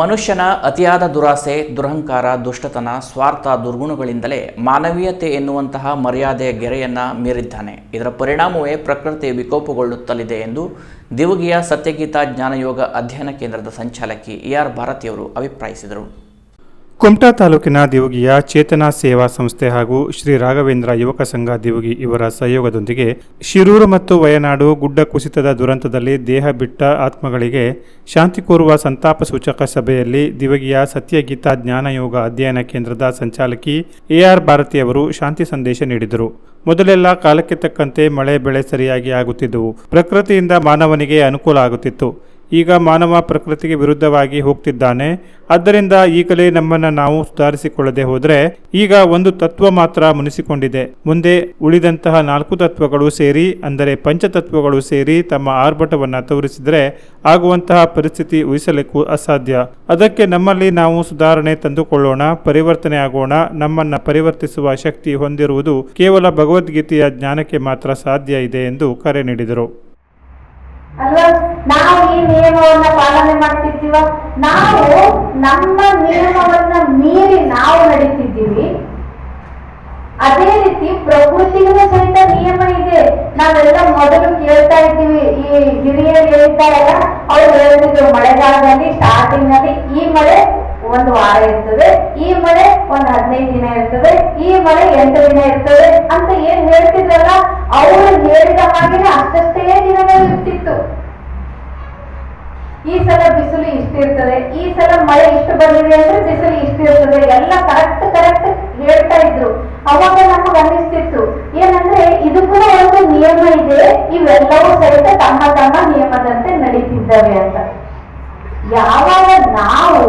ಮನುಷ್ಯನ ಅತಿಯಾದ ದುರಾಸೆ, ದುರಹಂಕಾರ, ದುಷ್ಟತನ, ಸ್ವಾರ್ಥ, ದುರ್ಗುಣಗಳಿಂದಲೇ ಮಾನವೀಯತೆ ಎನ್ನುವಂತಹ ಮರ್ಯಾದೆಯ ಗೆರೆಯನ್ನು ಮೀರಿದ್ದಾನೆ. ಇದರ ಪರಿಣಾಮವೇ ಪ್ರಕೃತಿ ವಿಕೋಪಗೊಳ್ಳುತ್ತಲಿದೆ ಎಂದು ದಿವಗಿಯ ಸತ್ಯಗೀತಾ ಜ್ಞಾನಯೋಗ ಅಧ್ಯಯನ ಕೇಂದ್ರದ ಸಂಚಾಲಕಿ ಎ ಆರ್ ಭಾರತಿಯವರು ಅಭಿಪ್ರಾಯಿಸಿದರು. ಕುಮಟಾ ತಾಲೂಕಿನ ದಿವಗಿಯ ಚೇತನಾ ಸೇವಾ ಸಂಸ್ಥೆ ಹಾಗೂ ಶ್ರೀ ರಾಘವೇಂದ್ರ ಯುವಕ ಸಂಘ ದಿವಗಿ ಇವರ ಸಹಯೋಗದೊಂದಿಗೆ ಶಿರೂರು ಮತ್ತು ವಯನಾಡು ಗುಡ್ಡ ಕುಸಿತದ ದುರಂತದಲ್ಲಿ ದೇಹ ಬಿಟ್ಟ ಆತ್ಮಗಳಿಗೆ ಶಾಂತಿ ಕೋರುವ ಸಂತಾಪ ಸೂಚಕ ಸಭೆಯಲ್ಲಿ ದಿವಗಿಯ ಸತ್ಯಗೀತಾ ಜ್ಞಾನಯೋಗ ಅಧ್ಯಯನ ಕೇಂದ್ರದ ಸಂಚಾಲಕಿ ಎಆರ್ ಭಾರತಿ ಅವರು ಶಾಂತಿ ಸಂದೇಶ ನೀಡಿದರು. ಮೊದಲೆಲ್ಲ ಕಾಲಕ್ಕೆ ತಕ್ಕಂತೆ ಮಳೆ, ಬೆಳೆ ಸರಿಯಾಗಿ ಆಗುತ್ತಿದ್ದವು. ಪ್ರಕೃತಿಯಿಂದ ಮಾನವನಿಗೆ ಅನುಕೂಲ ಆಗುತ್ತಿತ್ತು. ಈಗ ಮಾನವ ಪ್ರಕೃತಿಗೆ ವಿರುದ್ಧವಾಗಿ ಹೋಗ್ತಿದ್ದಾನೆ. ಆದ್ದರಿಂದ ಈಗಲೇ ನಮ್ಮನ್ನು ನಾವು ಸುಧಾರಿಸಿಕೊಳ್ಳದೆ ಹೋದರೆ ಈಗ ಒಂದು ತತ್ವ ಮಾತ್ರ ಮುನಿಸಿಕೊಂಡಿದೆ. ಮುಂದೆ ಉಳಿದಂತಹ ನಾಲ್ಕು ತತ್ವಗಳು ಸೇರಿ, ಅಂದರೆ ಪಂಚತತ್ವಗಳು ಸೇರಿ ತಮ್ಮ ಆರ್ಭಟವನ್ನು ತೋರಿಸಿದರೆ ಆಗುವಂತಹ ಪರಿಸ್ಥಿತಿ ಉಹಿಸಲಿಕ್ಕೂ ಅಸಾಧ್ಯ. ಅದಕ್ಕೆ ನಮ್ಮಲ್ಲಿ ನಾವು ಸುಧಾರಣೆ ತಂದುಕೊಳ್ಳೋಣ, ಪರಿವರ್ತನೆ ಆಗೋಣ, ನಮ್ಮನ್ನ ಪರಿವರ್ತಿಸುವ ಶಕ್ತಿ ಹೊಂದಿರುವುದು ಕೇವಲ ಭಗವದ್ಗೀತೆಯ ಜ್ಞಾನಕ್ಕೆ ಮಾತ್ರ ಸಾಧ್ಯ ಇದೆ ಎಂದು ಕರೆ ನೀಡಿದರು. ಅಲ್ವಾ? ನಾವು ಈ ನಿಯಮವನ್ನ ಪಾಲನೆ ಮಾಡ್ತಿದ್ದೀವ? ನಾವು ನಮ್ಮ ನಿಯಮವನ್ನ ಮೀರಿ ನಾವು ನಡೀತಿದ್ದೀವಿ. ಅದೇ ರೀತಿ ಪ್ರಕೃತಿಗೂ ಸಹಿತ ನಿಯಮ ಇದೆ. ನಾವೆಲ್ಲ ಮೊದಲು ಕೇಳ್ತಾ ಇದ್ದೀವಿ. ಈ ಹಿರಿಯರು ಹೇಳ್ತಾರಲ್ಲ ಅವ್ರು ಹೇಳ್ತಿದ್ರು, ಮಳೆಗಾಲದಲ್ಲಿ ಸ್ಟಾರ್ಟಿಂಗ್ನಲ್ಲಿ ಈ ಮಳೆ ಒಂದು ವಾರ ಇರ್ತದೆ, ಈ ಮಳೆ ಒಂದ್ ಹದಿನೈದು ದಿನ ಇರ್ತದೆ, ಈ ಮಳೆ ಎಂಟು ದಿನ ಇರ್ತದೆ ಅಂತ ಏನ್ ಹೇಳ್ತಿದ್ರಲ್ಲ? ಅವರು ಹೇಳಿದ ಹಾಗೆ ಅಷ್ಟಷ್ಟೇ ದಿನಗಳು ಇರ್ತಿತ್ತು. ಈ ಸಲ ಬಿಸಿಲು ಇಷ್ಟಿರ್ತದೆ, ಈ ಸಲ ಮಳೆ ಇಷ್ಟು ಬಂದಿದೆ ಅಂದ್ರೆ ಬಿಸಿಲು ಇಷ್ಟಿರ್ತದೆ. ಎಲ್ಲ ಕರೆಕ್ಟ್ ಕರೆಕ್ಟ್ ಹೇಳ್ತಾ ಇದ್ರು. ಅವಾಗ ನಮಗ್ ಅನ್ನಿಸ್ತಿತ್ತು. ಏನಂದ್ರೆ ಇದಕ್ಕೂ ಒಂದು ನಿಯಮ ಇದೆ, ಇವೆಲ್ಲವೂ ಸಹಿತ ತಮ್ಮ ತಮ್ಮ ನಿಯಮದಂತೆ ನಡೀತಿದ್ದಾವೆ ಅಂತ. ಯಾವಾಗ ನಾವು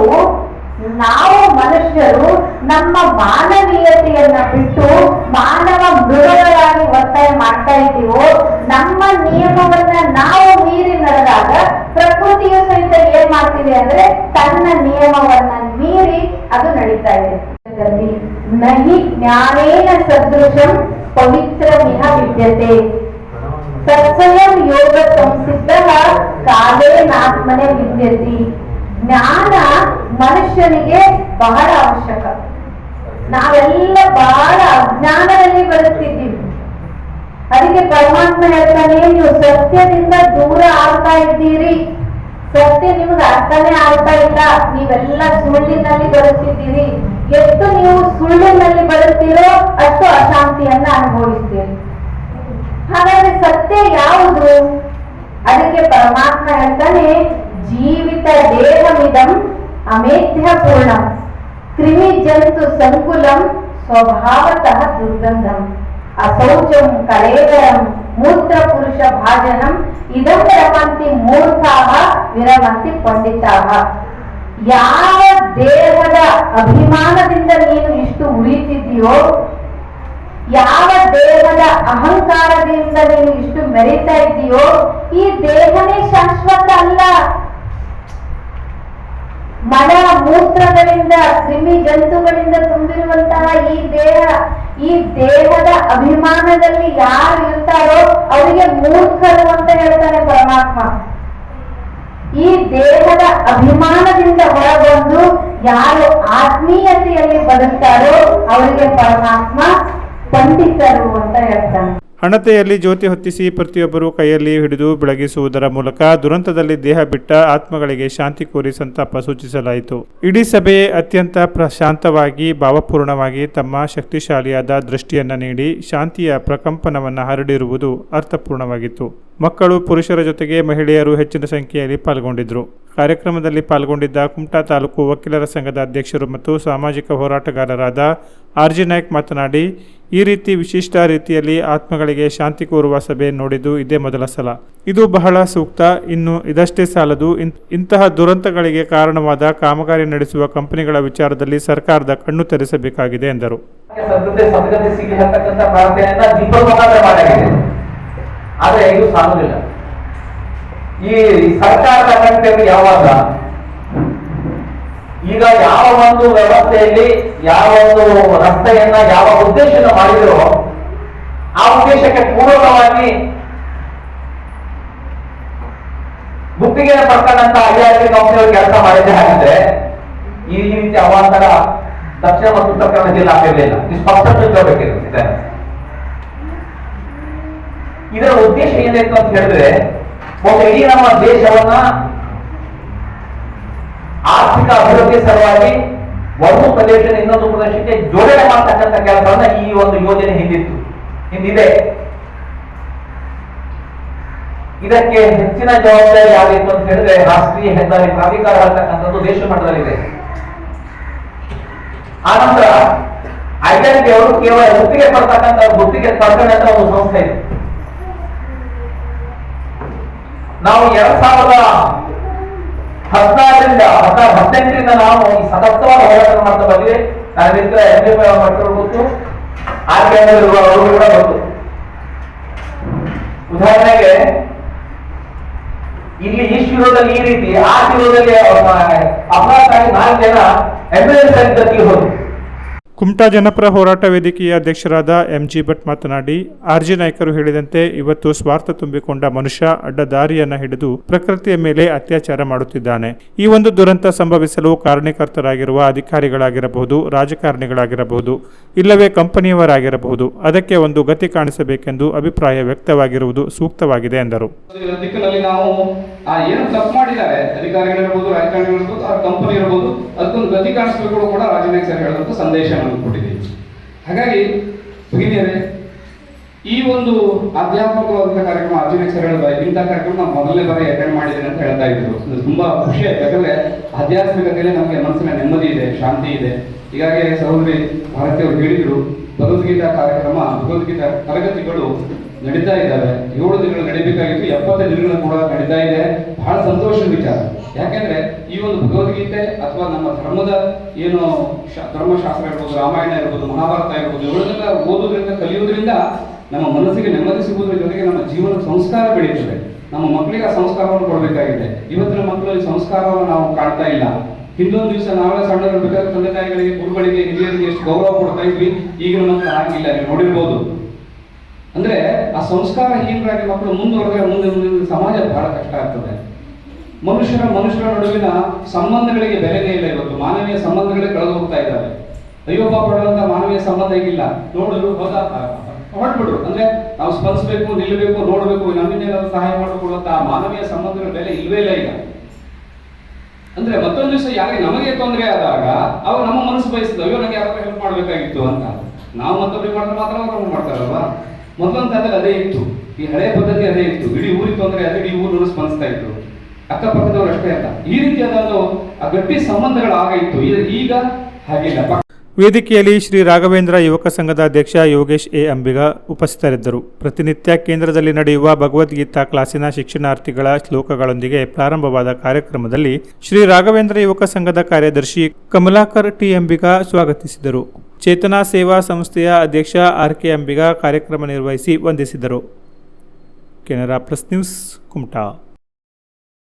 ನಾವು ಮನುಷ್ಯರು ನಮ್ಮ ಮಾನವೀಯತೆಯನ್ನ ಬಿಟ್ಟು ಮಾನವ ಇದ್ದೀವೋ ನಮ್ಮ ನಿಯಮವನ್ನ ನಾವು ಮೀರಿ ನಡೆದಾಗ ಪ್ರಕೃತಿಯು ಸಹಿತ ಏನ್ ಮಾಡ್ತೀವಿ ಅಂದ್ರೆ ತನ್ನ ನಿಯಮವನ್ನ ಮೀರಿ ಅದು ನಡೀತಾ ಇದೆ. ನಹಿ ಜ್ಞಾನೇನ ಸದೃಶಂ ಪವಿತ್ರ ವಿದ್ಯತೆ. ಪರಮಾತ್ಮ ಹೇಳ್ತಾನೆ ನೀವು ಸತ್ಯದಿಂದ ದೂರ ಆಗ್ತಾ ಇದ್ದೀರಿ. ಸತ್ಯ ನಿಮ್ಗೆ ಅರ್ಥನೇ ಆಗ್ತಾ ಇಲ್ಲ. ನೀವೆಲ್ಲ ಸುಳ್ಳಿನಲ್ಲಿ ಬರುತ್ತಿದ್ದೀರಿ. ಎಷ್ಟು ನೀವು ಸುಳ್ಳಿನಲ್ಲಿ ಬರುತ್ತೀರೋ ಅಷ್ಟು ಅಶಾಂತಿಯನ್ನ ಅನುಭವಿಸ್ತೀರಿ. ಹಾಗಾದ್ರೆ ಸತ್ಯ ಯಾವುದು? ಅದಕ್ಕೆ ಪರಮಾತ್ಮ ಹೇಳ್ತಾನೆ, ಜೀವಿತ ದೇಹಮಿದಂ ಅಮೇಧ್ಯ ಪೂರ್ಣಂ. ಕ್ರಿಮಿ ಜಂತು ಸಂಕುಲಂ ಸ್ವಭಾವತಃ ದುರ್ಗಂಧಂ. ಅಸೌಚಂ ಕಲೇವರಂ ಮೂತ್ರ ಪುರುಷ ಭಾಜನಂ ಇದಂ ರಮಂತಿ ಮೂರ್ಖಾಹ ವಿರಮಂತಿ ಪಂಡಿತಾಹ ಯಾವ ದೇಹದ ಅಭಿಮಾನದಿಂದ ನೀನು ಇಷ್ಟು ಉಳಿತಿದ್ದೀಯೋ, ಯಾವ ದೇಹದ ಅಹಂಕಾರದಿಂದ ನೀನು ಇಷ್ಟು ಮೆರಿತಾ ಇದ್ದೀಯೋ, ಈ ದೇಹನೇ ಶಾಶ್ವತ ಅಲ್ಲ. ಮನ ಮೂತ್ರಗಳಿಂದ, ಕ್ರಿಮಿ ಜಂತುಗಳಿಂದ ತುಂಬಿರುವಂತಹ ಈ ದೇಹ ಈ ದೇಹದ ಅಭಿಮಾನದಲ್ಲಿ ಯಾರು ಇರ್ತಾರೋ ಅವರಿಗೆ ಮೂರ್ಖರು ಅಂತ ಹೇಳ್ತಾನೆ ಪರಮಾತ್ಮ. ಈ ದೇಹದ ಅಭಿಮಾನದಿಂದ ಹೊರಬಂದು ಯಾರು ಆತ್ಮೀಯತೆಯಲ್ಲಿ ಬದುಕ್ತಾರೋ ಅವರಿಗೆ ಪರಮಾತ್ಮ ಪಂಡಿತರು ಅಂತ ಹೇಳ್ತಾನೆ. ಹಣತೆಯಲ್ಲಿ ಜ್ಯೋತಿ ಹೊತ್ತಿಸಿ ಪ್ರತಿಯೊಬ್ಬರೂ ಕೈಯಲ್ಲಿ ಹಿಡಿದು ಬೆಳಗಿಸುವುದರ ಮೂಲಕ ದುರಂತದಲ್ಲಿ ದೇಹ ಬಿಟ್ಟ ಆತ್ಮಗಳಿಗೆ ಶಾಂತಿ ಕೋರಿ ಸಂತಾಪ ಸೂಚಿಸಲಾಯಿತು. ಇಡೀ ಸಭೆಯೇ ಅತ್ಯಂತ ಪ್ರಶಾಂತವಾಗಿ, ಭಾವಪೂರ್ಣವಾಗಿ ತಮ್ಮ ಶಕ್ತಿಶಾಲಿಯಾದ ದೃಷ್ಟಿಯನ್ನು ನೀಡಿ, ಶಾಂತಿಯ ಪ್ರಕಂಪನವನ್ನು ಹರಡಿರುವುದು ಅರ್ಥಪೂರ್ಣವಾಗಿತ್ತು. ಮಕ್ಕಳು ಪುರುಷರ ಜೊತೆಗೆ ಮಹಿಳೆಯರು ಹೆಚ್ಚಿನ ಸಂಖ್ಯೆಯಲ್ಲಿ ಪಾಲ್ಗೊಂಡಿದ್ದರು. ಕಾರ್ಯಕ್ರಮದಲ್ಲಿ ಪಾಲ್ಗೊಂಡಿದ್ದ ಕುಮಟಾ ತಾಲೂಕು ವಕೀಲರ ಸಂಘದ ಅಧ್ಯಕ್ಷರು ಮತ್ತು ಸಾಮಾಜಿಕ ಹೋರಾಟಗಾರರಾದ ಆರ್ ಜಿ ನಾಯ್ಕ್ ಮಾತನಾಡಿ, ಈ ರೀತಿ ವಿಶಿಷ್ಟ ರೀತಿಯಲ್ಲಿ ಆತ್ಮಗಳಿಗೆ ಶಾಂತಿ ಕೋರುವ ಸಭೆ ನೋಡಿದ್ದು ಇದೇ ಮೊದಲ ಸಲ. ಇದು ಬಹಳ ಸೂಕ್ತ, ಇನ್ನು ಇದಷ್ಟೇ ಸಾಲದು ಇಂತಹ ದುರಂತಗಳಿಗೆ ಕಾರಣವಾದ ಕಾಮಗಾರಿ ನಡೆಸುವ ಕಂಪನಿಗಳ ವಿಚಾರದಲ್ಲಿ ಸರ್ಕಾರದ ಕಣ್ಣು ತೆರೆಸಬೇಕಾಗಿದೆ ಎಂದರು. ಆದ್ರೆ ಇದು ಸಾಲುದಿಲ್ಲ. ಈ ಸರ್ಕಾರದ ಅಗತ್ಯತೆ ಯಾವಾಗ? ಈಗ ಯಾವ ಒಂದು ವ್ಯವಸ್ಥೆಯಲ್ಲಿ ಯಾವ ಒಂದು ರಸ್ತೆಯನ್ನ ಯಾವ ಉದ್ದೇಶನ ಮಾಡಿದ್ರೋ ಆ ಉದ್ದೇಶಕ್ಕೆ ಪೂರಕವಾಗಿ ಗುತ್ತಿಗೆ ಪಡ್ಕೊಂಡಂತ ಐ ಆರ್ ಟಿ ಕಂಪನಿಯವರು ಕೆಲಸ ಮಾಡಿದ್ದೆ ಹಾಗಿದ್ರೆ ಈ ರೀತಿ ಅವಾಂತರ ದಕ್ಷಿಣ ಮತ್ತು ಉತ್ತರ ಕನ್ನಡ ಜಿಲ್ಲೆ ಆಗಿರಲಿಲ್ಲ ಇದು ಸ್ಪಷ್ಟ ತಿಳ್ಕೊಬೇಕಿರುತ್ತೆ ಇದರ ಉದ್ದೇಶ ಏನಿತ್ತು ಅಂತ ಹೇಳಿದ್ರೆ, ಒಂದು ಇಡೀ ನಮ್ಮ ದೇಶವನ್ನ ಆರ್ಥಿಕ ಅಭಿವೃದ್ಧಿ ಸಲುವಾಗಿ ಒಂದು ಪ್ರದೇಶದಿಂದ ಇನ್ನೊಂದು ಪ್ರದೇಶಕ್ಕೆ ಜೋಡಣೆ ಮಾಡ್ತಕ್ಕಂಥ ಕೆಲಸವನ್ನ ಈ ಒಂದು ಯೋಜನೆ ಹಿಂದಿತ್ತು, ಹಿಂದಿದೆ. ಇದಕ್ಕೆ ಹೆಚ್ಚಿನ ಜವಾಬ್ದಾರಿ ಯಾವ್ದಿತ್ತು ಅಂತ ಹೇಳಿದ್ರೆ ರಾಷ್ಟ್ರೀಯ ಹೆದ್ದಾರಿ ಪ್ರಾಧಿಕಾರ ಅಂತಕ್ಕಂಥದ್ದು ದೇಶ ಮಟ್ಟದಲ್ಲಿದೆ ಆನಂತರ ಐಡೆಂಟಿ ಅವರು ಕೇವಲ ಗುತ್ತಿಗೆ ಪಡ್ತಕ್ಕಂಥ ಗುತ್ತಿಗೆ ಪಡ್ಕೊಂಡಂತ ಒಂದು ಸಂಸ್ಥೆ ಇದೆ. ನಾವು ಎರಡ್ ಸಾವಿರದ ಹದಿನಾರರಿಂದ ಹದಿನಾರು ಹದಿನೆಂಟರಿಂದ ನಾವು ಈ ಸತತವಾದ ಹೋರಾಟ ಮಾಡ್ತಾ ಬಂದಿದೆ ನನ್ನ ಮಿತ್ರ ಎಂ ಎಂ ಮಟ್ಟರು ಗೊತ್ತು ಅವರು ಕೂಡ ಗೊತ್ತು ಉದಾಹರಣೆಗೆ, ಇಲ್ಲಿ ಈ ಶಿರೋದಲ್ಲಿ ಈ ರೀತಿ, ಆ ಶಿರೋದಲ್ಲಿ ಆಗಿ ನಾಲ್ಕು ಜನ ಆಂಬ್ಯುಲೆನ್ಸ್ ಅಲ್ಲಿ ಹೋದ್ರು. ಕುಮಟಾ ಜನಪರ ಹೋರಾಟ ವೇದಿಕೆಯ ಅಧ್ಯಕ್ಷರಾದ ಎಂಜಿ ಭಟ್ ಮಾತನಾಡಿ ಆರ್ಜಿ ನಾಯಕರು ಹೇಳಿದಂತೆ ಇವತ್ತು ಸ್ವಾರ್ಥ ತುಂಬಿಕೊಂಡ ಮನುಷ್ಯ ಅಡ್ಡದಾರಿಯನ್ನ ಹಿಡಿದು ಪ್ರಕೃತಿಯ ಮೇಲೆ ಅತ್ಯಾಚಾರ ಮಾಡುತ್ತಿದ್ದಾನೆ. ಈ ಒಂದು ದುರಂತ ಸಂಭವಿಸಲು ಕಾರಣಕರ್ತರಾಗಿರುವ ಅಧಿಕಾರಿಗಳಾಗಿರಬಹುದು, ರಾಜಕಾರಣಿಗಳಾಗಿರಬಹುದು, ಇಲ್ಲವೇ ಕಂಪನಿಯವರಾಗಿರಬಹುದು, ಅದಕ್ಕೆ ಒಂದು ಗತಿ ಕಾಣಿಸಬೇಕೆಂದು ಅಭಿಪ್ರಾಯ ವ್ಯಕ್ತವಾಗಿರುವುದು ಸೂಕ್ತವಾಗಿದೆ ಎಂದರು. ಸಂದೇಶ ಕೊಟ್ಟಿದ್ದೀವಿ. ಹಾಗಾಗಿ ಭಗಿನಿಯರೇ, ಈ ಒಂದು ಆಧ್ಯಾತ್ಮಿಕವಾದಂತಹ ಕಾರ್ಯಕ್ರಮ ಸರ್ ಹೇಳಿದ ಇಂಥ ಕಾರ್ಯಕ್ರಮ ನಾವು ಮೊದಲನೇ ಬಾರಿ ಅಟೆಂಡ್ ಮಾಡಿದ್ದೇನೆ ಅಂತ ಹೇಳ್ತಾ ಇದ್ರು. ಇದು ತುಂಬಾ ಖುಷಿ ಆಯ್ತು. ಯಾಕಂದ್ರೆ ಆಧ್ಯಾತ್ಮಿಕತೆಯಲ್ಲಿ ನಮಗೆ ಮನಸ್ಸಿನ ನೆಮ್ಮದಿ ಇದೆ, ಶಾಂತಿ ಇದೆ. ಹೀಗಾಗಿ ಸಹೋದರಿ ಭಾರತೀಯರು ಹೇಳಿದ್ರು, ಭಗವದ್ಗೀತಾ ಕಾರ್ಯಕ್ರಮ, ಭಗವದ್ಗೀತಾ ತರಗತಿಗಳು ನಡೀತಾ ಇದ್ದಾವೆ. ಏಳು ದಿನಗಳು ನಡೀಬೇಕಾಗಿತ್ತು, ಎಪ್ಪತ್ತೈದು ದಿನಗಳು ಕೂಡ ನಡೀತಾ ಇದೆ. ಬಹಳ ಸಂತೋಷದ ವಿಚಾರ. ಯಾಕೆಂದ್ರೆ ಈ ಒಂದು ಭಗವದ್ಗೀತೆ ಅಥವಾ ನಮ್ಮ ಧರ್ಮದ ಏನು ಧರ್ಮಶಾಸ್ತ್ರ ಇರ್ಬೋದು, ರಾಮಾಯಣ ಇರ್ಬೋದು, ಮಹಾಭಾರತ ಇರ್ಬೋದು ಇವುಗಳನ್ನೆಲ್ಲ ಓದೋದ್ರಿಂದ ಕಲಿಯೋದ್ರಿಂದ ನಮ್ಮ ಮನಸ್ಸಿಗೆ ನೆಮ್ಮದಿ ಸಿಗುವುದರ ಜೊತೆಗೆ ನಮ್ಮ ಜೀವನ ಸಂಸ್ಕಾರ ಬೆಳೆಯುತ್ತದೆ. ನಮ್ಮ ಮಕ್ಕಳಿಗೆ ಆ ಸಂಸ್ಕಾರವನ್ನು ಕೊಡಬೇಕಾಗಿದೆ. ಇವತ್ತಿನ ಮಕ್ಕಳಲ್ಲಿ ಸಂಸ್ಕಾರವನ್ನು ನಾವು ಕಾಣ್ತಾ ಇಲ್ಲ. ಹಿಂದೊಂದು ದಿವಸ ನಾವೇ ಸಣ್ಣದಿರ್ಬೇಕಾದ್ರೆ ತಂದೆ ತಾಯಿಗಳಿಗೆ, ಗುರುಗಳಿಗೆ, ಹಿರಿಯರಿಗೆ ಎಷ್ಟು ಗೌರವ ಕೊಡ್ತಾ ಇದ್ವಿ, ಈಗಿನ ಮಕ್ಕಳು ಆಗಿಲ್ಲ ನೀವು ನೋಡಿರ್ಬೋದು. ಅಂದ್ರೆ ಆ ಸಂಸ್ಕಾರ ಸಂಸ್ಕಾರಹೀನರಾಗಿ ಮಕ್ಕಳು ಮುಂದುವರೆದ್ರೆ ಮುಂದೆ ಮುಂದೆ ಸಮಾಜ ಬಹಳ ಕಷ್ಟ ಆಗ್ತದೆ. ಮನುಷ್ಯರ ಮನುಷ್ಯರ ನಡುವಿನ ಸಂಬಂಧಗಳಿಗೆ ಬೆಲೆನೇ ಇಲ್ಲ ಇವತ್ತು. ಮಾನವೀಯ ಸಂಬಂಧಗಳೇ ಕಳೆದು ಹೋಗ್ತಾ ಇದ್ದಾವೆ. ಅಯ್ಯೋ ಪಡುವಂತ ಮಾನವೀಯ ಸಂಬಂಧ ಈಗಿಲ್ಲ ನೋಡಿದ್ರು ಹೋದ ಹೊರಟ್ಬಿಡು. ಅಂದ್ರೆ ನಾವು ಸ್ಪಂದಿಸಬೇಕು, ನಿಲ್ಲಬೇಕು, ನೋಡಬೇಕು, ನಮ್ಮಿಂದ ಸಹಾಯ ಮಾಡಿಕೊಡುವಂತಹ ಮಾನವೀಯ ಸಂಬಂಧಗಳ ಬೆಲೆ ಇಲ್ವೇ ಇಲ್ಲ ಈಗ. ಅಂದ್ರೆ ಮತ್ತೊಂದು ದಿವಸ ಯಾರಿಗೆ ನಮಗೆ ತೊಂದರೆ ಆದಾಗ ಅವ್ರು ನಮ್ಮ ಮನಸ್ಸು ಬಯಸ್ತದೆ ಅಯ್ಯೋ ನನಗೆ ಯಾರು ಹೆಲ್ಪ್ ಮಾಡ್ಬೇಕಾಗಿತ್ತು ಅಂತ. ನಾವು ಮತ್ತೊಬ್ಬರಿಗೆ ಮಾಡಿದ್ರೆ ಮಾತ್ರ ಅವ್ರು ಮಾಡ್ತಾರಲ್ವಾ? ಮೊದಲೊಂದು ಕಾಲದಲ್ಲಿ ಅದೇ ಇತ್ತು. ಈ ಹಳೆ ಪದ್ಧತಿ ಅದೇ ಇತ್ತು. ಇಡೀ ಊರಿಗೆ ತೊಂದರೆ, ಅದೇ ಇಡೀ ಊರು ಸ್ಪಂದಿಸ್ತಾ ಇದ್ರು. ಅಕ್ಕಪಕ್ಕದವ್ರು ಅಷ್ಟೇ ಅಂತ. ಈ ರೀತಿಯಾದ ಗಟ್ಟಿ ಸಂಬಂಧಗಳು ಆಗ ಇತ್ತು. ಈಗ ಹಾಗಿಲ್ಲ. ವೇದಿಕೆಯಲ್ಲಿ ಶ್ರೀ ರಾಘವೇಂದ್ರ ಯುವಕ ಸಂಘದ ಅಧ್ಯಕ್ಷ ಯೋಗೇಶ್ ಎ. ಅಂಬಿಗ ಉಪಸ್ಥಿತರಿದ್ದರು. ಪ್ರತಿನಿತ್ಯ ಕೇಂದ್ರದಲ್ಲಿ ನಡೆಯುವ ಭಗವದ್ಗೀತಾ ಕ್ಲಾಸಿನ ಶಿಕ್ಷಣಾರ್ಥಿಗಳ ಶ್ಲೋಕಗಳೊಂದಿಗೆ ಪ್ರಾರಂಭವಾದ ಕಾರ್ಯಕ್ರಮದಲ್ಲಿ ಶ್ರೀ ರಾಘವೇಂದ್ರ ಯುವಕ ಸಂಘದ ಕಾರ್ಯದರ್ಶಿ ಕಮಲಾಕರ್ ಟಿ. ಅಂಬಿಗ ಸ್ವಾಗತಿಸಿದರು. ಚೇತನಾ ಸೇವಾ ಸಂಸ್ಥೆಯ ಅಧ್ಯಕ್ಷ ಆರ್. ಕೆ. ಅಂಬಿಗ ಕಾರ್ಯಕ್ರಮ ನಿರ್ವಹಿಸಿ ವಂದಿಸಿದರು. Canara press news Kumta.